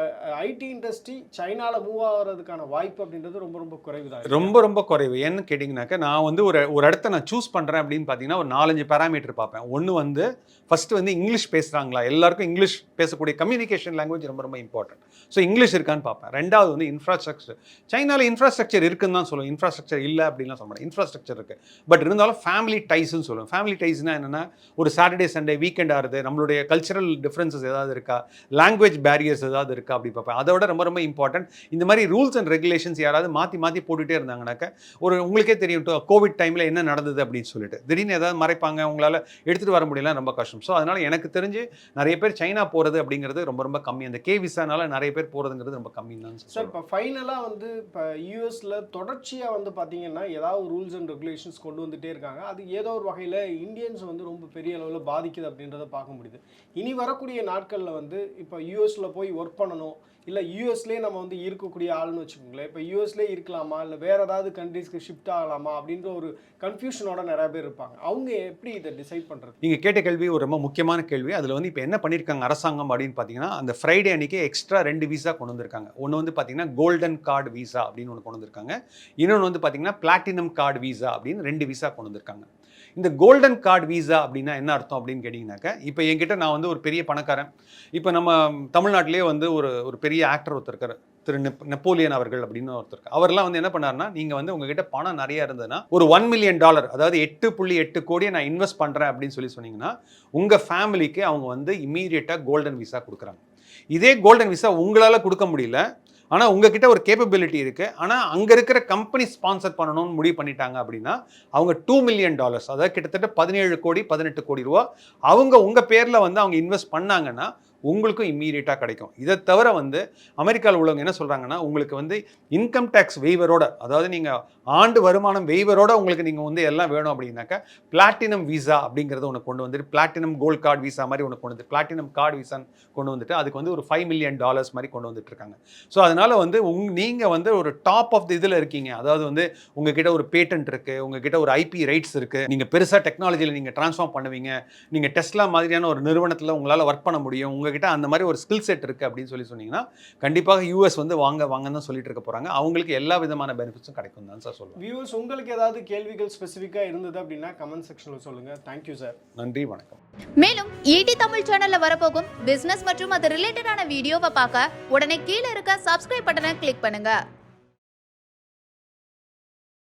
Speaker 1: ஐடி இண்டஸ்ட்ரி சைனால மூவ் ஆகிறதுக்கான வாய்ப்பு அப்படின்றது ரொம்ப ரொம்ப குறைவு தான்
Speaker 2: ரொம்ப ரொம்ப குறைவு. ஏன்னு கேட்டிங்கனாக்கா நான் வந்து ஒரு ஒரு இடத்த நான் சூஸ் பண்ணுறேன் அப்படின்னு பார்த்தீங்கன்னா ஒரு நாலஞ்சு பேராமீட்டர் பார்ப்பேன். ஒன்று வந்து ஃபஸ்ட்டு வந்து இங்கிலீஷ் பேசுகிறாங்களா எல்லாருக்கும் இங்கிலீஷ் பேசக்கூடிய கம்யூனிகேஷன் லாங்குவேஜ் ரொம்ப ரொம்ப இம்பார்ட்டன்ட் ஸோ இங்கிலீஷ் இருக்கான்னு பார்ப்பேன். ரெண்டாவது வந்து இன்ஃப்ராஸ்ட்ரக்சர் சைனாவில் இன்ஃப்ராஸ்ட்ரக்சர் இருக்குன்னு தான் சொல்லுவோம் இன்ஃப்ராஸ்ட்ரக்சர் இல்லை அப்படின்லாம் சொல்ல மாட்டேன். இன்ஃப்ராஸ்ட்ரக்சர் இருக்குது பட் இருந்தாலும் ஃபேமிலி டைஸ்ன்னு சொல்லுவோம் ஃபேமிலி டைஸ்னால் என்னென்னா ஒரு சாட்டர்டே சண்டே வீக்கெண்ட் ஆகுது நம்மளுடைய கல்ச்சரல் டிஃப்ரென்சஸ் ஏதாவது இருக்கா? லாங்குவேஜ் பேரியர்ஸ் ஏதாவது இருக்கா அப்படி பார்ப்பேன். அதை விட ரொம்ப ரொம்ப இம்பார்ட்டன்ட் இந்த மாதிரி ரூல்ஸ் அண்ட் ரெகுலேஷன்ஸ் யாராவது மாற்றி மாற்றி போட்டுகிட்டே இருந்தாங்கனாக்கா ஒரு உங்களுக்கே தெரியும் கோவிட் டைமில் என்ன நடந்தது அப்படின்னு சொல்லிட்டு. திடீர்னு ஏதாவது மறைப்பாங்க உங்களால் எடுத்துகிட்டு வர முடியல ரொம்ப கஷ்டம். ஸோ அதனால் எனக்கு தெரிஞ்சு நிறைய பேர் சைனா போகிறது அப்படிங்கிறது ரொம்ப ரொம்ப கம்மி. அந்த கே விசானால நிறைய பேர் போகிறதுங்கிறது ரொம்ப கம்மி தான்
Speaker 1: சார் இப்போ ஃபைனலாக வந்து இப்போ யூஎஸில் தொடர்ச்சியாக வந்து பார்த்தீங்கன்னா ஏதாவது ரூல்ஸ் அண்ட் ரெகுலேஷன்ஸ் கொண்டு வந்துட்டே இருக்காங்க. அது ஏதோ ஒரு வகையில் இந்தியன்ஸ் வந்து ரொம்ப பெரிய அளவில் பாதிக்குது அப்படின்றத பார்க்க முடியுது. இனி வரக்கூடிய நாட்களில் வந்து இப்போ யூஎஸில் போய் ஒர்க் பண்ணணும். இல்லை யூஎஸ்லேயே நம்ம வந்து இருக்கக்கூடிய ஆள்னு வச்சுக்கோங்களேன். இப்போ யூஎஸ்லேயே இருக்கலாமா? இல்லை வேறு ஏதாவது கண்ட்ரீஸ்க்கு ஷிஃப்ட் ஆகலாமா? அப்படின்ற ஒரு கன்ஃபியூஷனோட நிறைய பேர் இருப்பாங்க. அவங்க எப்படி இதை டிசைட் பண்ணுறது
Speaker 2: நீங்கள் கேட்ட கேள்வி ஒரு ரொம்ப முக்கியமான கேள்வி. அதில் வந்து இப்போ என்ன பண்ணியிருக்காங்க அரசாங்கம் அப்படின்னு பார்த்தீங்கன்னா அந்த ஃப்ரைடே அன்னைக்கு எக்ஸ்ட்ரா ரெண்டு வீசா கொண்டு வந்திருக்காங்க. ஒன்று வந்து பார்த்தீங்கன்னா கோல்டன் கார்டு விசா அப்படின்னு ஒன்று கொண்டு வந்திருக்காங்க. இன்னொன்று வந்து பார்த்தீங்கன்னா பிளாட்டினம் கார்டு விசா அப்படின்னு ரெண்டு வீசா கொண்டு வந்திருக்காங்க. இந்த கோல்டன் கார்டு வீசா அப்படின்னா என்ன அர்த்தம் அப்படின்னு கேட்டிங்கனாக்கா இப்போ என்கிட்ட நான் வந்து ஒரு பெரிய பணக்காரன். இப்போ நம்ம தமிழ்நாட்டிலே வந்து ஒரு ஒரு பெரிய ஆக்டர் ஒருத்தர் இருக்கார். திரு நெப்போலியன் அவர்கள் அப்படின்னு ஒருத்தர் அவர்லாம் வந்து என்ன பண்ணாருன்னா நீங்கள் வந்து உங்ககிட்ட பணம் நிறைய இருந்ததுன்னா ஒரு ஒன் மில்லியன் டாலர் அதாவது எட்டு புள்ளி எட்டு கோடியை நான் இன்வெஸ்ட் பண்ணுறேன் அப்படின்னு சொல்லி சொன்னீங்கன்னா உங்கள் ஃபேமிலிக்கு அவங்க வந்து இம்மீடியட்டாக கோல்டன் விசா கொடுக்குறாங்க. இதே கோல்டன் விசா உங்களால் கொடுக்க முடியல. ஆனால் உங்ககிட்ட ஒரு கேப்பபிலிட்டி இருக்குது ஆனால் அங்கே இருக்கிற கம்பெனி ஸ்பான்சர் பண்ணணும்னு முடிவு பண்ணிட்டாங்க அப்படின்னா அவங்க டூ மில்லியன் டாலர்ஸ் அதாவது கிட்டத்தட்ட பதினேழு கோடி பதினெட்டு கோடி ரூபா அவங்க உங்கள் பேரில் வந்து அவங்க இன்வெஸ்ட் பண்ணாங்கன்னா உங்களுக்கும் இம்மீடியட்டாக கிடைக்கும். இதை தவிர வந்து அமெரிக்காவில் உள்ளவங்க என்ன சொல்கிறாங்கன்னா உங்களுக்கு வந்து இன்கம் டேக்ஸ் வெய்வரோட அதாவது நீங்கள் ஆண்டு வருமானம் வெய்வரோட உங்களுக்கு நீங்கள் வந்து எல்லாம் வேணும் அப்படின்னாக்கா பிளாட்டினம் விசா அப்படிங்கிறத ஒன்று கொண்டு வந்துட்டு பிளாட்டினம் கோல்டு கார்டு விசா மாதிரி ஒன்று கொண்டு வந்து பிளாட்டினம் கார்டு விசான்னு கொண்டு வந்துட்டு அதுக்கு வந்து ஒரு ஃபைவ் மில்லியன் டாலர்ஸ் மாதிரி கொண்டு வந்துட்டு இருக்காங்க. ஸோ அதனால் வந்து உங் நீங்கள் வந்து ஒரு டாப் ஆஃப் தி இதில் இருக்கீங்க. அதாவது வந்து உங்ககிட்ட ஒரு பேட்டன்ட் இருக்குது உங்ககிட்ட ஒரு ஐபி ரைட்ஸ் இருக்குது நீங்கள் பெருசாக டெக்னாலஜியில் நீங்கள் ட்ரான்ஸ்ஃபார்ம் பண்ணுவீங்க. நீங்கள் டெஸ்ட்லாம் மாதிரியான ஒரு நிறுவனத்தில் உங்களால் ஒர்க் பண்ண முடியும். உங்ககிட்ட அந்த மாதிரி ஒரு ஸ்கில் செட் இருக்குது அப்படின்னு சொல்லி சொன்னீங்கன்னா கண்டிப்பாக யூஎஸ் வந்து வாங்க வாங்கன்னு தான் சொல்லிட்டு இருக்க போகிறாங்க அவங்களுக்கு எல்லா விதமான பெனிஃபிட்ஸும் கிடைக்கும் தான் சார் சொல்லுவேன்.
Speaker 1: வியூவர்ஸ் உங்களுக்கு ஏதாவது கேள்விகள் ஸ்பெசிஃபிக்காக இருந்தது அப்படின்னா கமெண்ட் செக்ஷனில் சொல்லுங்கள் தேங்க்யூ சார்
Speaker 2: நன்றி வணக்கம்.
Speaker 3: மேலும் ஈடி தமிழ் சேனல்ல வரப்போகும் பிசினஸ் மற்றும் அது ரிலேட்டடான வீடியோவை பார்க்க உடனே கீழே இருக்க சப்ஸ்கிரைப் பட்டனை கிளிக் பண்ணுங்க.